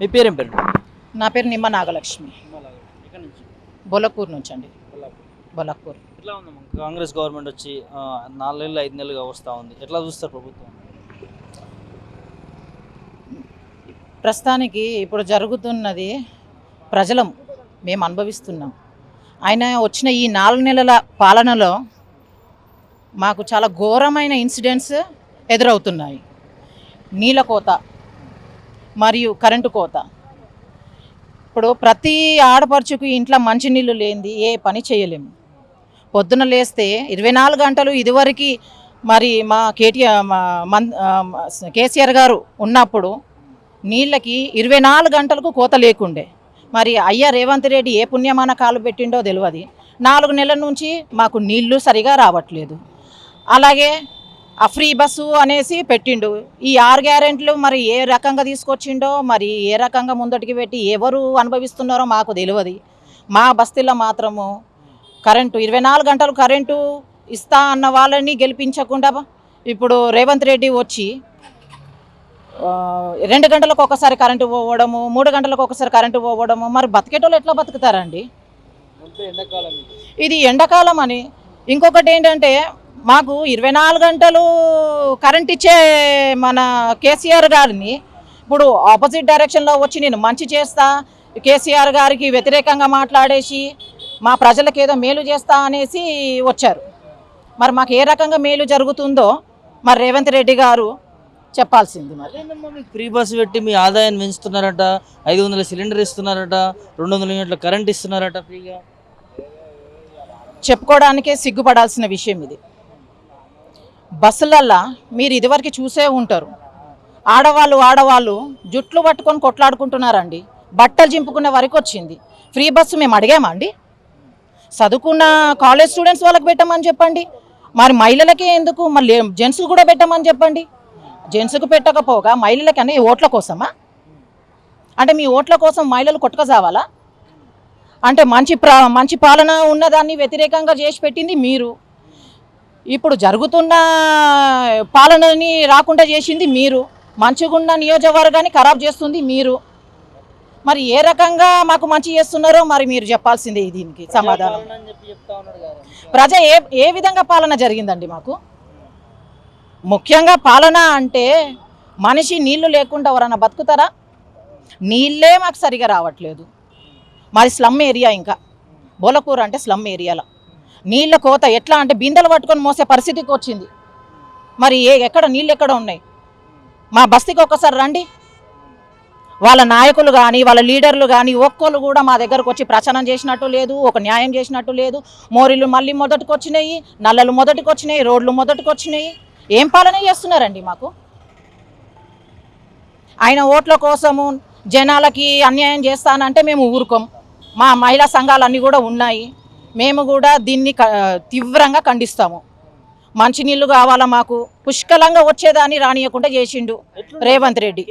మీ పేరేం పేరు? నా పేరు నిమ్మ నాగలక్ష్మి. బొలకూరు నుంచి అండి. బొలకూరు. ఎట్లా ఉందమ్మా కాంగ్రెస్ గవర్నమెంట్ వచ్చి నాలుగు నెలలు ఐదు నెలలుగా వస్తూ ఉంది. ఎట్లా చూస్తారు ప్రభుత్వం? ప్రస్తుతానికి ఇప్పుడు జరుగుతున్నది ప్రజలం మేము అనుభవిస్తున్నాం. ఆయన వచ్చిన ఈ నాలుగు నెలల పాలనలో మాకు చాలా ఘోరమైన ఇన్సిడెంట్స్ ఎదురవుతున్నాయి. నీళ్ళ కోత మరియు కరెంటు కోత. ఇప్పుడు ప్రతి ఆడపడుచుకు ఇంట్లో మంచినీళ్ళు లేనిది ఏ పని చేయలేము పొద్దున లేస్తే ఇరవై నాలుగు గంటలు ఇదివరకు మరి మా కేటీఆర్ మన్ కేసీఆర్ గారు ఉన్నప్పుడు నీళ్ళకి ఇరవై నాలుగు గంటలకు కోత లేకుండే. మరి అయ్యా రేవంత్ రెడ్డి ఏ పుణ్యమాన కాలు పెట్టిండో తెలియదు నాలుగు నెలల నుంచి మాకు నీళ్ళు సరిగా రావట్లేదు. అలాగే ఆ ఫ్రీ బస్సు అనేసి పెట్టిండు. ఈ ఆరు గ్యారెంట్లు మరి ఏ రకంగా తీసుకొచ్చిండో మరి ఏ రకంగా ముందటికి పెట్టి ఎవరు అనుభవిస్తున్నారో మాకు తెలియదు. మా బస్తీలో మాత్రము కరెంటు ఇరవై నాలుగు గంటలు కరెంటు ఇస్తా అన్న వాళ్ళని గెలిపించకుండా ఇప్పుడు రేవంత్ రెడ్డి వచ్చి రెండు గంటలకు ఒకసారి కరెంటు పోవడము మూడు గంటలకు ఒకసారి కరెంటు పోవడము మరి బతికేటోళ్ళు ఎట్లా బతుకుతారండి? ఇది ఎండాకాలం అని. ఇంకొకటి ఏంటంటే మాకు ఇరవై నాలుగు గంటలు కరెంట్ ఇచ్చే మన కేసీఆర్ గారిని ఇప్పుడు ఆపోజిట్ డైరెక్షన్లో వచ్చి నేను మంచి చేస్తా కేసీఆర్ గారికి వ్యతిరేకంగా మాట్లాడేసి మా ప్రజలకు ఏదో మేలు చేస్తా అనేసి వచ్చారు. మరి మాకు ఏ రకంగా మేలు జరుగుతుందో మరి రేవంత్ రెడ్డి గారు చెప్పాల్సింది మరి. ఫ్రీ బస్ పెట్టి మీ ఆదాయాన్ని పెంచుతున్నారట ఐదు వందల సిలిండర్ ఇస్తున్నారట రెండు వందల యూనిట్ల కరెంట్ ఇస్తున్నారట ఫ్రీగా? చెప్పుకోవడానికే సిగ్గుపడాల్సిన విషయం ఇది. బస్సులల్లా మీరు ఇదివరకు చూసే ఉంటారు. ఆడవాళ్ళు ఆడవాళ్ళు జుట్లు పట్టుకొని కొట్లాడుకుంటున్నారండి. బట్టలు చింపుకునే వరకు వచ్చింది. ఫ్రీ బస్సు మేము అడిగామా అండి? చదువుకున్న కాలేజ్ స్టూడెంట్స్ వాళ్ళకి పెట్టమని చెప్పండి. మరి మహిళలకే ఎందుకు? మళ్ళీ జెంట్స్ కూడా పెట్టమని చెప్పండి. జెంట్స్కు పెట్టకపోగా మహిళలకి అనే ఓట్ల కోసమా? అంటే మీ ఓట్ల కోసం మహిళలు కొట్టుకసావాలా అంటే మంచి ప్ర మంచి పాలన ఉన్నదాన్ని వ్యతిరేకంగా చేసి పెట్టింది మీరు. ఇప్పుడు జరుగుతున్న పాలనని రాకుండా చేసింది మీరు. మంచిగున్న నియోజకవర్గాన్ని ఖరాబ్ చేస్తుంది మీరు. మరి ఏ రకంగా మాకు మంచి చేస్తున్నారో మరి మీరు చెప్పాల్సిందే దీనికి సమాధానం. ప్రజ ఏ ఏ విధంగా పాలన జరిగిందండి మాకు? ముఖ్యంగా పాలన అంటే మనిషి నీళ్ళు లేకుండా ఎవరన్నా బతుకుతారా? నీళ్ళే మాకు సరిగా రావట్లేదు. మాది స్లమ్ ఏరియా ఇంకా. బోలకూర అంటే స్లమ్ ఏరియాలో. నీళ్ళ కోత ఎట్లా అంటే బిందెలు పట్టుకొని మోసే పరిస్థితికి వచ్చింది. మరి ఏ ఎక్కడ నీళ్ళు ఎక్కడ ఉన్నాయి? మా బస్తీకి ఒక్కసారి రండి. వాళ్ళ నాయకులు కానీ వాళ్ళ లీడర్లు కానీ ఒక్కళ్ళు కూడా మా దగ్గరకు వచ్చి ప్రచారం చేసినట్టు లేదు ఒక న్యాయం చేసినట్టు లేదు. మోరీలు మళ్ళీ మొదటికి వచ్చినాయి నల్లలు మొదటికి వచ్చినాయి రోడ్లు మొదటికి వచ్చినాయి. ఏం పాలన చేస్తున్నారండి మాకు? ఆయన ఓట్ల కోసము జనాలకి అన్యాయం చేస్తానంటే మేము ఊరుకోం. మా మహిళా సంఘాలన్నీ కూడా ఉన్నాయి. మేము కూడా దీన్ని తీవ్రంగా ఖండిస్తాము. మంచినీళ్ళు కావాలా మాకు? పుష్కలంగా వచ్చేదాన్ని రానియకుండా చేసిండు? రేవంత్ రెడ్డి.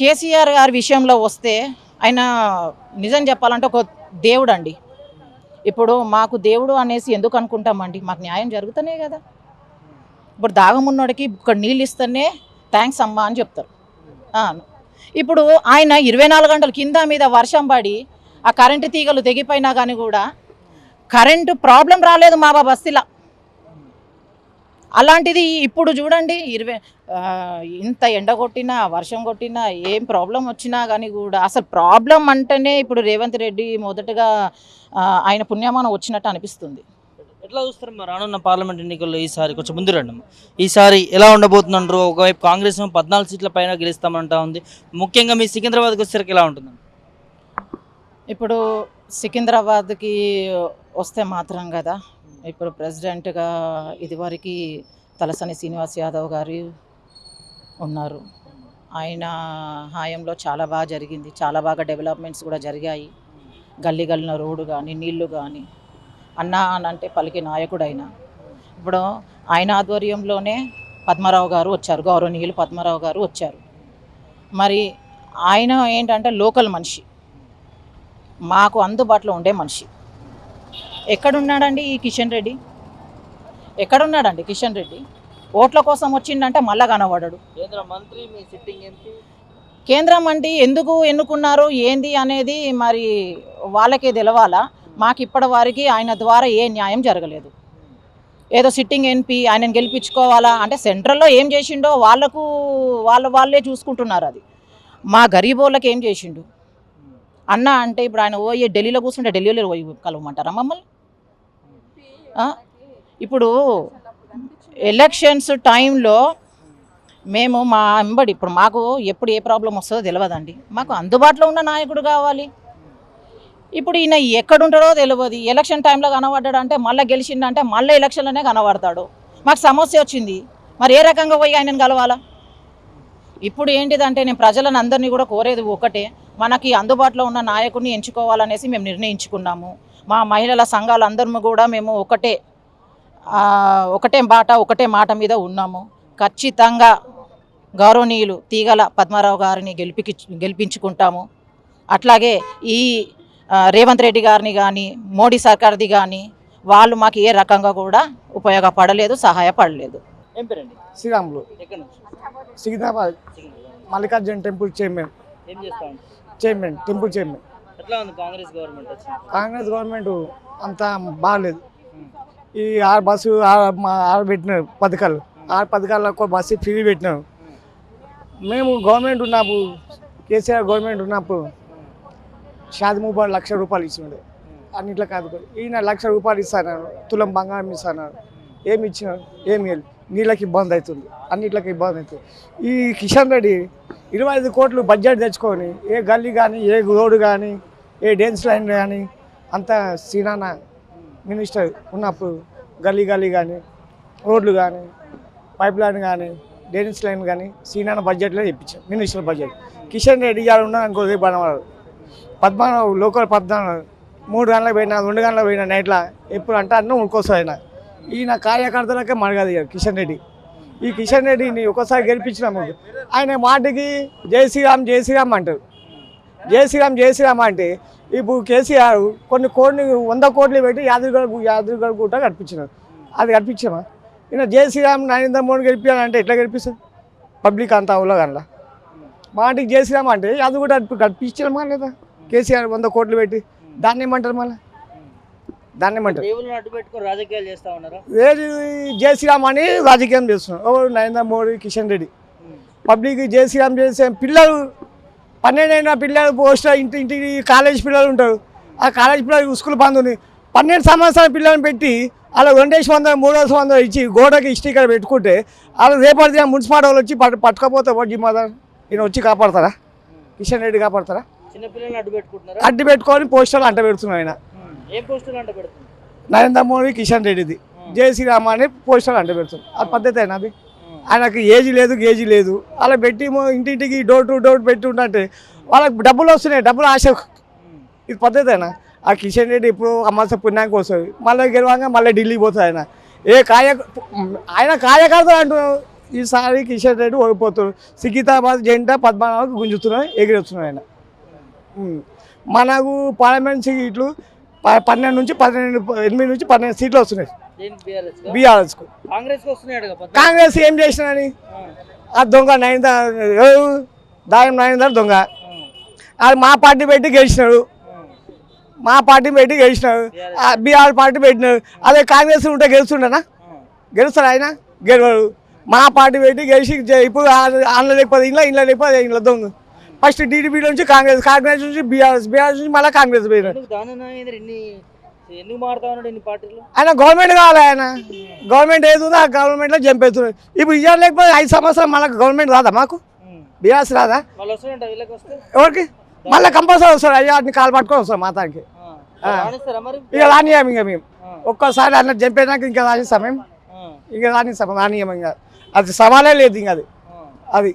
కేసీఆర్ గారి విషయంలో వస్తే ఆయన నిజం చెప్పాలంటే ఒక దేవుడు అండి ఇప్పుడు మాకు దేవుడు అనేసి ఎందుకు అనుకుంటామండి? మాకు న్యాయం జరుగుతూనే కదా. ఇప్పుడు దాగమున్నోడికి ఇక్కడ నీళ్ళు ఇస్తేనే థ్యాంక్స్ అమ్మా అని చెప్తారు. ఇప్పుడు ఆయన ఇరవై నాలుగు గంటల కింద మీద వర్షం పడి ఆ కరెంటు తీగలు తెగిపోయినా కానీ కూడా కరెంటు ప్రాబ్లం రాలేదు మా బస్తీలో అలాంటిది ఇప్పుడు చూడండి ఇరవై ఇంత ఎండ కొట్టినా వర్షం కొట్టినా ఏం ప్రాబ్లం వచ్చినా కానీ కూడా అసలు ప్రాబ్లం అంటేనే ఇప్పుడు రేవంత్ రెడ్డి మొదటగా ఆయన పుణ్యమానం వచ్చినట్టు అనిపిస్తుంది. ఎట్లా చూస్తారు మరి రానున్న పార్లమెంట్ ఎన్నికల్లో ఈసారి? కొంచెం ముందు రండి ఈసారి ఎలా ఉండబోతుందంటారు? ఒకవైపు కాంగ్రెస్ పద్నాలుగు సీట్ల పైన గెలుస్తామంటా ఉంది. ముఖ్యంగా మీ సికింద్రాబాద్కి వచ్చేసరికి ఎలా ఉంటుంది ఇప్పుడు సికింద్రాబాద్కి వస్తే మాత్రం కదా ఇప్పుడు ప్రెసిడెంట్గా ఇదివరకు తలసాని శ్రీనివాస్ యాదవ్ గారు ఉన్నారు. ఆయన హాయంలో చాలా బాగా జరిగింది చాలా బాగా డెవలప్మెంట్స్ కూడా జరిగాయి. గల్లీ గల్లిన రోడ్డు కానీ నీళ్ళు కానీ అన్నా అని అంటే పలికి నాయకుడైన. ఇప్పుడు ఆయన ఆధ్వర్యంలోనే పద్మారావు గారు వచ్చారు గౌరవనీయులు పద్మారావు గారు వచ్చారు. మరి ఆయన ఏంటంటే లోకల్ మనిషి. మాకు అందుబాటులో ఉండే మనిషి. ఎక్కడున్నాడండి ఈ కిషన్ రెడ్డి? ఎక్కడున్నాడండి కిషన్ రెడ్డి? ఓట్ల కోసం వచ్చిండంటే మళ్ళా కనబడడు. కేంద్ర మంత్రి మీ సిట్టింగ్ ఎంపీ కేంద్రం అంటే ఎందుకు ఎన్నుకున్నారు ఏంది అనేది మరి వాళ్ళకే తెలవాలా? మాకు ఇప్పటి వారికి ఆయన ద్వారా ఏ న్యాయం జరగలేదు. ఏదో సిట్టింగ్ ఎన్పి ఆయనను గెలిపించుకోవాలా? అంటే సెంట్రల్లో ఏం చేసిండో వాళ్ళకు వాళ్ళ వాళ్ళే చూసుకుంటున్నారు అది. మా గరీబోళ్ళకి ఏం చేసిండు? అన్న అంటే ఇప్పుడు ఆయన పోయి ఢిల్లీలో కూర్చుంటే ఢిల్లీలో పోయి కలవమంటారా మమ్మల్ని? ఇప్పుడు ఎలక్షన్స్ టైంలో మేము మా వెంబడి ఇప్పుడు మాకు ఎప్పుడు ఏ ప్రాబ్లం వస్తుందో తెలియదండి మాకు అందుబాటులో ఉన్న నాయకుడు కావాలి. ఇప్పుడు ఈయన ఎక్కడుంటాడో తెలియదు ఎలక్షన్ టైంలో కనబడ్డాడు అంటే మళ్ళీ గెలిచిండంటే మళ్ళీ ఎలక్షన్లోనే కనబడతాడు. మాకు సమస్య వచ్చింది. మరి ఏ రకంగా పోయి ఆయనను కలవాలా? ఇప్పుడు ఏంటిదంటే నేను ప్రజలను అందరినీ కూడా కోరేది ఒకటే. మనకి అందుబాటులో ఉన్న నాయకుడిని ఎంచుకోవాలనేసి మేము నిర్ణయించుకున్నాము. మా మహిళల సంఘాలందరము కూడా మేము ఒకటే ఆ, ఒకటే బాట ఒకటే మాట మీద ఉన్నాము. ఖచ్చితంగా గౌరవనీయులు తీగల పద్మారావు గారిని గెలిపి గెలిపించుకుంటాము. అట్లాగే ఈ రేవంత్ రెడ్డి గారిని కానీ మోడీ సర్కార్ది కానీ వాళ్ళు మాకు ఏ రకంగా కూడా ఉపయోగపడలేదు సహాయపడలేదు. Sriramulu. Secunderabad. Mallikarjuna temple chairman. Chairman temple chairman. ఎట్లా ఉంది కాంగ్రెస్ గవర్నమెంట్ కాంగ్రెస్ గవర్నమెంట్ అంత బాగాలేదు. ఈ ఆరు బస్సు ఆరు పెట్టినారు పథకాలు. ఆరు పథకాల్లో ఒక బస్సు ఫ్రీ పెట్టినారు మేము గవర్నమెంట్ ఉన్నప్పుడు కేసీఆర్ గవర్నమెంట్ ఉన్నప్పుడు షాది ముబార్ లక్ష రూపాయలు ఇచ్చినాడు అన్నిట్లో కాదు ఈయన లక్ష రూపాయలు ఇస్తాను తులం బంగారం ఇస్తాను ఏమి ఇచ్చినాడు ఏమి. నీళ్ళకి ఇబ్బంది అవుతుంది. అన్నిట్లకి ఇబ్బంది అవుతుంది. ఈ కిషన్ రెడ్డి ఇరవై ఐదు కోట్లు బడ్జెట్ తెచ్చుకొని ఏ గల్లీ కానీ ఏ రోడ్డు కానీ ఏ డ్యాన్స్ లైన్ కానీ అంత సీనాన మినిస్టర్ ఉన్నప్పుడు గల్లీ గల్లీ కానీ రోడ్లు కానీ పైప్ లైన్ కానీ డ్రైనేజ్ లైన్ కానీ సీనాన బడ్జెట్లో తెప్పించాం మినిస్టర్ బడ్జెట్. కిషన్ రెడ్డి గారు ఉన్నాడు ఇంకో రేపు పడవాడు లోకల్ పద్మనాభం మూడు గంటలకు పోయినా రెండు గంటలకు పోయినా నైట్లో ఎప్పుడు అంటే అన్నం ఉనుకోసం ఆయన. ఈయన కార్యకర్తలకే మరగదు కిషన్ రెడ్డి. ఈ కిషన్ రెడ్డిని ఒకసారి గెలిపించినాము. ఆయన మాటకి జై శ్రీరామ్ జై శ్రీరామ్ అంటారు. జై శ్రీరామ్ జై శ్రీరామ్ అంటే ఇప్పుడు కేసీఆర్ కొన్ని కోట్లు వంద కోట్లు పెట్టి యాదగిరి యాదగిరి గుట్ట కనిపించినారు అది కనిపించామా ఈయన జై శ్రీరామ్ నరేంద్ర మోడీ గెలిపించాలంటే ఎట్లా గెలిపిస్తారు? పబ్లిక్ అంతా అవులో కనలా మాటికి జై శ్రీరామ్ అంటే అది కూడా కనిపించామా లేదా? కేసీఆర్ వంద కోట్లు పెట్టి దాన్ని ఏమంటారు మళ్ళీ? దాన్ని ఏమంటారు? దేవుళ్ళని అడ్డు పెట్టుకొని రాజకీయాలు చేస్తా ఉన్నారా? ఏది జై శ్రీరామ్ అని రాజకీయం చేస్తున్నారు. ఎవరు నరేంద్ర మోడీ కిషన్ రెడ్డి. పబ్లిక్ జై శ్రీరామ్ చేసే పిల్లలు పన్నెండైన పిల్లలు పోస్ట్ ఇంటి ఇంటికి కాలేజ్ పిల్లలు ఉంటారు. ఆ కాలేజ్ పిల్లలు స్కూల్ బంద్ ఉంది పన్నెండు సంవత్సరాల పిల్లల్ని పెట్టి అలా రెండేసి వందలు మూడేసి వందలు ఇచ్చి గోడకి స్టిక్కర్ పెట్టుకుంటే వాళ్ళు రేపటి దిన మున్సిపాలిటీ వాళ్ళు వచ్చి పట్టు పట్టుకపోతే జిమ్మాదార్ ఈయన వచ్చి కాపాడతారా? కిషన్ రెడ్డి కాపాడతారా? అడ్డు పెట్టుకుంటున్నారా అడ్డు పెట్టుకొని పోస్టర్లు అంట పెడుతున్నాడు ఆయన. ఏం పోస్టులు అంట పెడుతుంది? నరేంద్ర మోడీ కిషన్ రెడ్డిది. జై శ్రీరామ్ అని పోస్టర్లు అంట పెడుతుంది. అది పద్ధతి అయినా అది? ఆయనకు ఏజ్ లేదు గేజీ లేదు. అలా పెట్టి ఇంటింటికి డోర్ టు డోర్ పెట్టి ఉంటే వాళ్ళకి డబ్బులు వస్తున్నాయి డబ్బులు ఆశ. ఇది పద్ధతి అయినా? ఆ కిషన్ రెడ్డి ఇప్పుడు అమాస పుణ్యానికి వస్తుంది మళ్ళీ గెలవంగా మళ్ళీ ఢిల్లీ పోతుంది ఆయన. ఏ కాయ ఆయన కార్యకర్త అంటున్నారు ఈసారి కిషన్ రెడ్డి ఓడిపోతాడు. సికింద్రాబాద్ జెండా పద్మనాభకు గుంజుతున్నాయి ఎగిరేస్తున్నాయి ఆయన. మనకు పార్లమెంట్ సీట్లు పన్నెండు నుంచి పన్నెండు ఎనిమిది నుంచి పన్నెండు సీట్లు వస్తున్నాయి. బీఆర్ఎస్ కాంగ్రెస్ ఏం చేసినని ఆ దొంగ నైంద దాయం నైందర్ దొంగ. అది మా పార్టీ పెట్టి గెలిచినాడు. మా పార్టీ పెట్టి గెలిచినాడు. బీఆర్ పార్టీ పెట్టినాడు. అదే కాంగ్రెస్ ఉంటే గెలుస్తుండనా? గెలుస్తాడు ఆయన? గెలవడు. మా పార్టీ పెట్టి గెలిచి ఇప్పుడు అందులో లేకపోతే ఇంట్లో ఇంట్లో లేకపోతే ఇంట్లో దొంగ. ఫస్ట్ టీడీపీ నుంచి కాంగ్రెస్ కాంగ్రెస్ నుంచి బీఆర్ఎస్ బీఆర్ఎస్ నుంచి మళ్ళీ కాంగ్రెస్ పోయినాడు. ఆయన గవర్నమెంట్ కావాలి ఆయన. గవర్నమెంట్ ఏది ఉందో ఆ గవర్నమెంట్లో జంప్ అవుతున్నాడు ఇప్పుడు ఇయ్యాలి లేకపోతే ఐదు సంవత్సరాలు మళ్ళీ గవర్నమెంట్ రాదా మాకు? బీఆర్ఎస్ రాదా? ఎవరికి? మళ్ళీ కంపల్సరీ వస్తారు. అయ్యా వాటిని కాలు పట్టుకొని వస్తాం మాతానికి ఇక రానియం ఇంకా మేము. ఒక్కసారి అట్లా చంపేనాక ఇంకా రానిస్తాం మేము. ఆ. ఇక రానిస్తాం రానియం ఇంకా. అది సవాలే లేదు ఇంకా అది. అది.